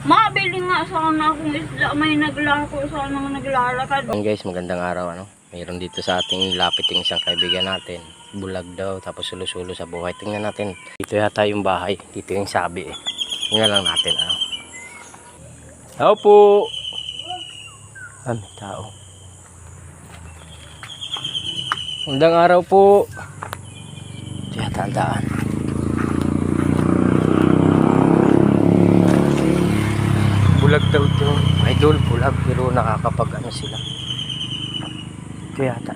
Mabili nga sana akong isda. May naglako sana nga naglalakad. Ayan guys, magandang araw ano. Mayroon dito sa ating lapiting isang kaibigan natin. Bulag daw, tapos sulo-sulo sa buhay. Tingnan natin. Dito yata yung bahay. Dito yung sabi eh. Tingnan lang natin ano. Tao po! Ah, tao. Magandang araw po. Ito yata ang daan. Bulag daw ito. Idol, bulag. Pero nakakapag ano sila. Ito yata.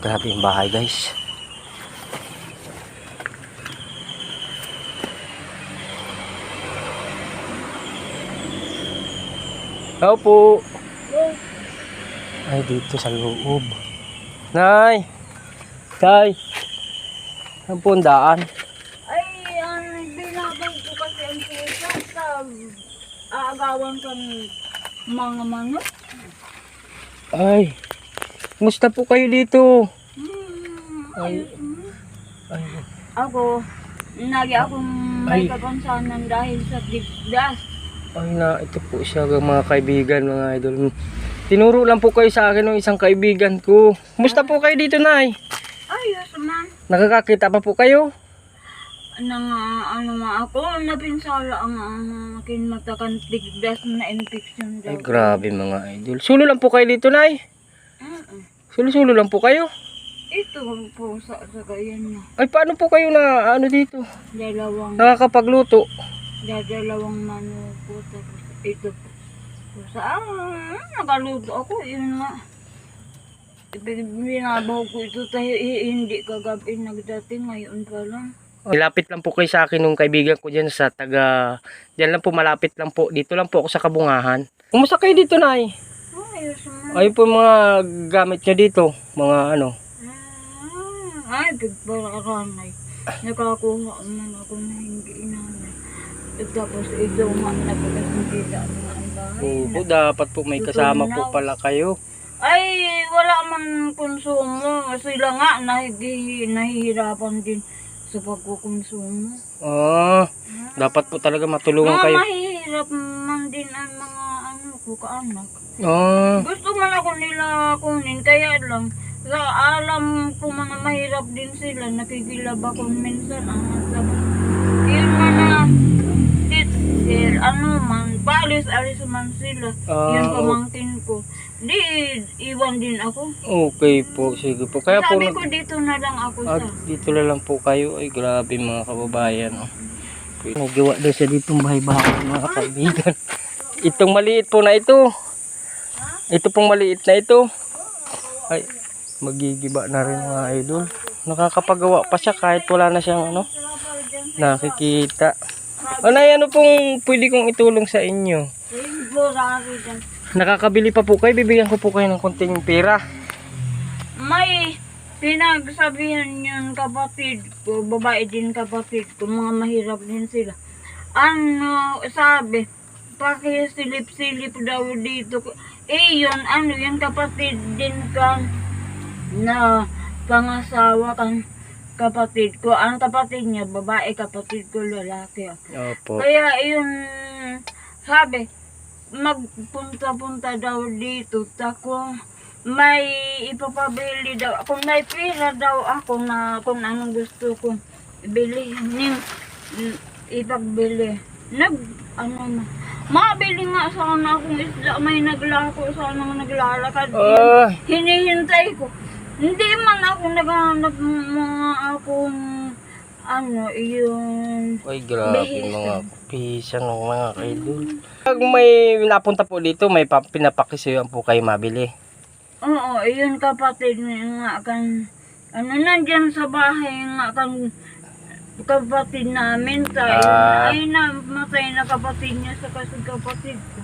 Grabe yung bahay guys. Tao po. Ay, dito sa loob. Nay! Tay! Ang daan? Ay, ang binabay ko kasi ang pisa sa aagawan kang mga manok. Ay! Kumusta po kayo dito? Hmm, Ay. mo. Ay, Ako, nagi akong may Ay. kapansanan dahil sa digdas. ay na, ito po siya mga kaibigan, mga idol. Tinuro lang po kayo sa akin ng isang kaibigan ko. Kumusta po kayo dito, Nay? Ayos man. Nakakakita pa po kayo? Nang ah, ano nga ako, napinsala ang uh, aking mata kan digdas na infection daw. Ay, grabe mga idol. Sulo lang po kayo dito, Nay. Mm-mm. Sulo-sulo lang po kayo. Ito po sa, sa ganyan na. Ay, paano po kayo na ano dito? Dalawang, Nakakapagluto. dadalawang mano po. Tapos ito po. po sa, ah, nakaluto ako. Yun nga. Binabaw ko ito tayo. eh, hindi kagabi nagdating. Ngayon pa lang. Malapit lang po kayo sa akin nung kaibigan ko dyan sa taga... Diyan lang po, malapit lang po. Dito lang po ako sa Kabungahan. Kumusta kayo dito, Nay? Ayos man. Ayun po yung mga gamit nyo dito. Mga ano. Ah, ay, bigbaranay. Nakakuha man ako na hindi inanay. At Tapos ito nga nagkakasintita ang mga bahay. Oo, dapat po may kasama po pala kayo. Ay, wala man konsumo. Sila nga nahi, nahihirapan din sa pagkukonsumo. Ah, dapat po talaga matulungan Mga kayo. mahihirap man din ang mga ano ko kaanak. Ah, Gusto man ako nila kunin, kaya lang, sa alam ko mga mahirap din sila, nakikilab ako minsan, ang sabi, yun man na, teacher, ano man, paalis-alis man sila, Ah, yun pamangkin ko. Di, iwan din ako. okay po. Sige po. Kaya po, Sabi nag- ko, dito na lang ako ah, sa, dito na lang po kayo. Ay, grabe mga kababayan. Oh. May gawa daw siya dito bahay-bahay mga kaibigan. Itong maliit po na ito. Ito pong maliit na ito. Ay, magigiba na rin mga idol. Nakakapagawa pa siya kahit wala na siyang ano, nakikita. Ano ano pong pwede kong itulong sa inyo? Boraro dyan. Nakakabili pa po kayo, bibigyan ko po kayo ng konting pera. May pinagsabihan yun kapatid ko, babae din kapatid ko, mga mahirap din sila. Ano, sabi, pakisilip-silip daw dito. Eh yun, ano yun kapatid din kan na pangasawa kan kapatid ko. Ang kapatid niya, babae kapatid ko, lalaki. Opo. Kaya yun, sabi, magpunta-punta daw dito. Tako, may ipapabili daw. Kung may pera daw ako na kung anong gusto kong bilhin, ipagbili. Nag, ano na. Mabili nga sana akong isda. May naglako sana naglalakad. Ah, Hinihintay ko. Hindi man ako naghanap mga akong ano, yung ay grabe mga pisan ng mga kaidol. Pag may napunta po dito, may pa- pinapakisuyan po kayo mabili. Oo, yun kapatid niya nga kan ano nandyan sa bahay nga kan kapatid namin tayo. Ah. ay namatay na kapatid niya sa kasig kapatid ko.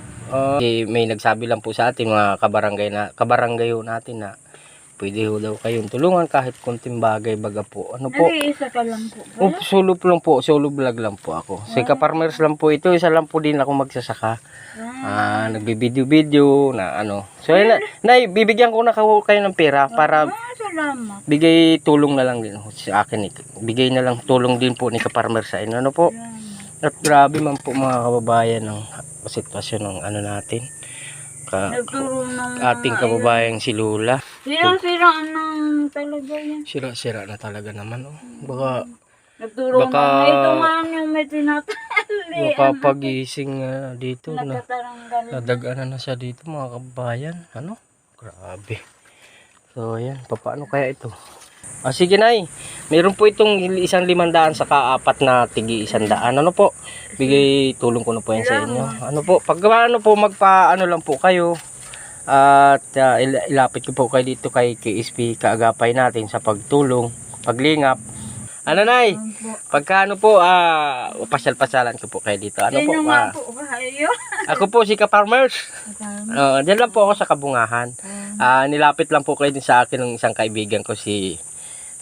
Eh, may nagsabi lang po sa atin mga kabarangay na kabaranggayo natin na pwede ho daw kayong tulungan kahit konting bagay baga po. Ano po? Nag-iisa ka lang po. Oh, solo po lang po, solo vlog lang po ako. Si Kaparmers lang po ito, isa lang po din ako magsasaka. Ah, nagbi-video-video na ano. So, yun na, nay, bibigyan ko na kayo ng pera para Ah, salamat. bigay tulong na lang din ho sa akin. eh. Bigay na lang tulong din po ni Kaparmers sa inyo. Ano po? Salamat. At grabe man po mga kababayan ng sitwasyon ng ano natin. Ka, ating kababayang si Lula. Sirang-siraan ng talaga yan. Sira-sira na talaga naman. Oh. Baka Nagturo Baka- ng ito man yung may tinatali. makapagising ah, dito na Nagkataranggal. nadagana na siya dito mga kababayan. Ano? Grabe. So ayan, paano kaya ito? Ah, sige nay, meron po itong isang limandaan sa kaapat na tigi isang daan. Ano po? Bigay tulong ko na po yan sa inyo. Ano po? Pag ano po, magpa ano lang po kayo. At il- ilapit ko po kayo dito kay KSP kaagapay natin sa pagtulong, paglingap. Ano nay? Pagka ano po, ah, pasyal-pasyalan ko po kayo dito. Ano po? Ah, ako po si Ka-Farmers. Uh, diyan lang po ako sa kabungahan. Ah, nilapit lang po kayo din sa akin ng isang kaibigan ko si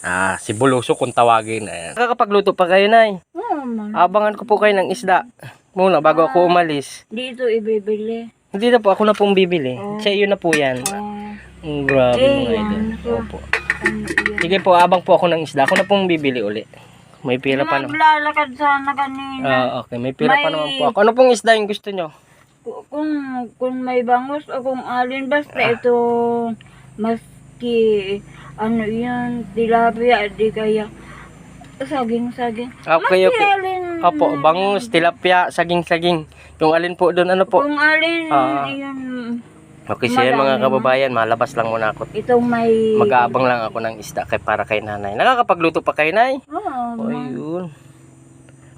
ah, si Buluso kung tawagin. Ayan. Nakakapagluto pa kayo, Nay. Oo man. Abangan ko po kayo ng isda. Muna, bago ako umalis. Dito ibibili. Hindi na po, ako na pong bibili. Oh. Sa iyo na po yan. Ah, Ang grabe Eh, mga idol. Opo. ano? Sige po, abang po ako ng isda. Ako na pong bibili uli. May pira pa naman. Maglalakad sana kanina. Ah, okay, may pira pa May- naman po ako. Ano pong isda yung gusto nyo? Ku- kung kung may bangus o kung alin basta Ah. ito maski ano yan tilapia di kaya saging saging Okay, maski okay. alin Opo, bangus, tilapia, saging-saging. Yung alin po doon, ano po? kung alin Ah. yun Okay, so yan mga Madami kababayan, malabas lang muna ako. itong may Mag-aabang lang ako ng isda kay para kay nanay. Nakakapagluto pa kay nay? oh, O yun.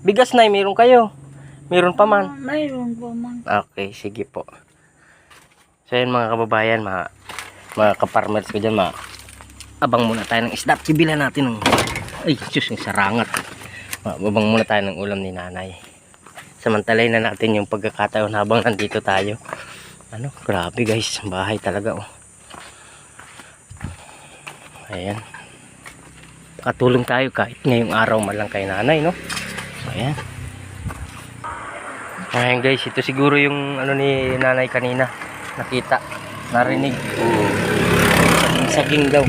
Bigas nay, meron kayo. Meron pa man. mayroon pa man Okay, sige po. So yan mga kababayan, mga, mga kaparmers ko dyan, mga abang muna tayo ng isda. Sibilan natin ng, ay, sus, yung sarangat. Abang muna tayo ng ulam ni nanay. Samantalay na natin yung pagkakataon habang nandito tayo. Ano, grabe guys, bahay talaga oh. Ayan. Katulong tayo kahit ngayong araw man lang kay nanay, no? Ayan. Ayan guys, ito siguro yung ano ni nanay kanina. Nakita, narinig. Saging-saging daw.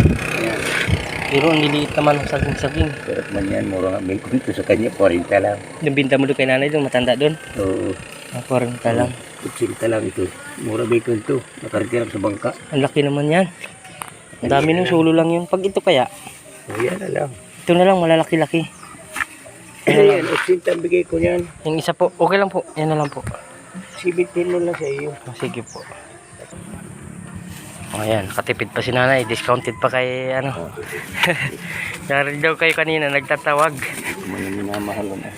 Pero ang liliit naman ng saging-saging. Sarap man yan, mura nga may kunto sa kanya, 40 lang. Yung binta mo doon kay nanay doon, matanda doon. Oo, Ah, 40 lang. 80 lang ito. Mura may kunto, nakarating sa bangka. Ang laki naman yan. Ang dami ng sulo lang yun. Pag ito kaya, O yan na lang. ito na lang malalaki-laki. Ayan, 80 ang bigay ko yan. Yung isa po, okay lang po. Yan na lang po. 17 mo lang sa iyo. Oh, sige po. O ayan, katipid pa si nanay. Discounted pa kay ano. Narinig daw kayo kanina, nagtatawag. Minamahal na.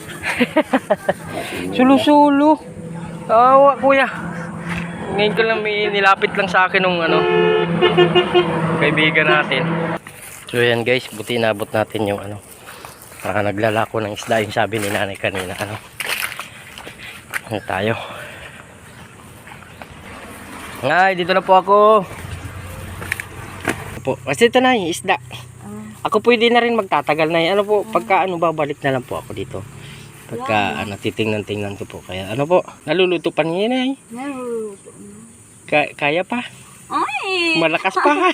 Sulo-sulo. Awa, kuya. Ngayon ko lang may nilapit lang sa akin nung ano, kaibigan natin. So yan guys, buti inabot natin yung ano, ah, naglalako ng isda yung sabi ni nanay kanina. Ano, ano tayo. Ngay, dito na po ako. Po, kasi ito na yung isda. Ako pwede na rin magtatagal na Ano po, pagka ano babalik na lang po ako dito. Pagka ano, titingnan-tingnan ko po. Kaya ano po, naluluto pa niya na Meron. Ka- kaya pa. ay Malakas pa.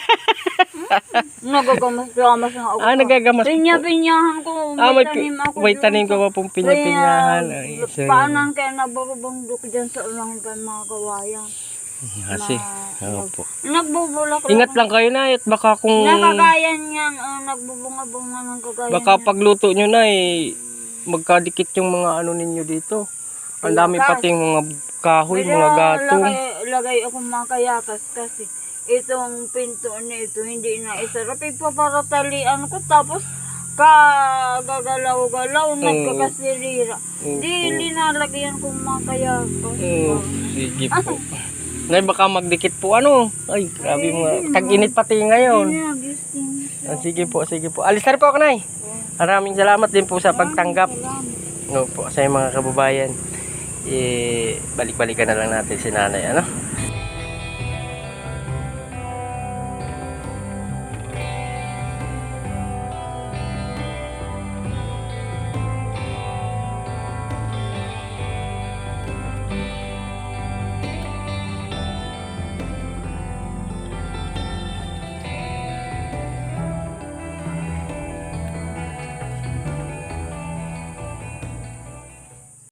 nagagamas-gamas na ako ah, nagagamas. Pinya-pinyahan ko. Ah, may tanim ako. may tanim ko pa pong pinya-pinyahan. Kaya, paano kaya nabarubandok dyan sa ulang mga kawayan? Kasi, oo po. Nagbubulak Ingat lang kayo na at baka kung Nakagayan yan. Oh, nagbubunga-bunga ng kagayan. baka pagluto nyo na eh magkadikit yung mga ano ninyo dito. Ang dami pating mga kahoy, mga gatong. Lagay, lagay ako mga kayakas kasi itong pinto nito hindi na isarap. Ipaparatalian ko tapos kagagalaw-galaw, nagkakasirira. Di linalagyan ko mga kayakas. Oo, sige po. Nay, baka magdikit po ano. Ay, grabe mga. Tag-init pati ngayon. Ah, sige po, sige po. Alis na po ako, Nay. Maraming salamat din po sa pagtanggap. No po, sa mga kababayan. Eh, balik-balikan na lang natin si nanay, ano?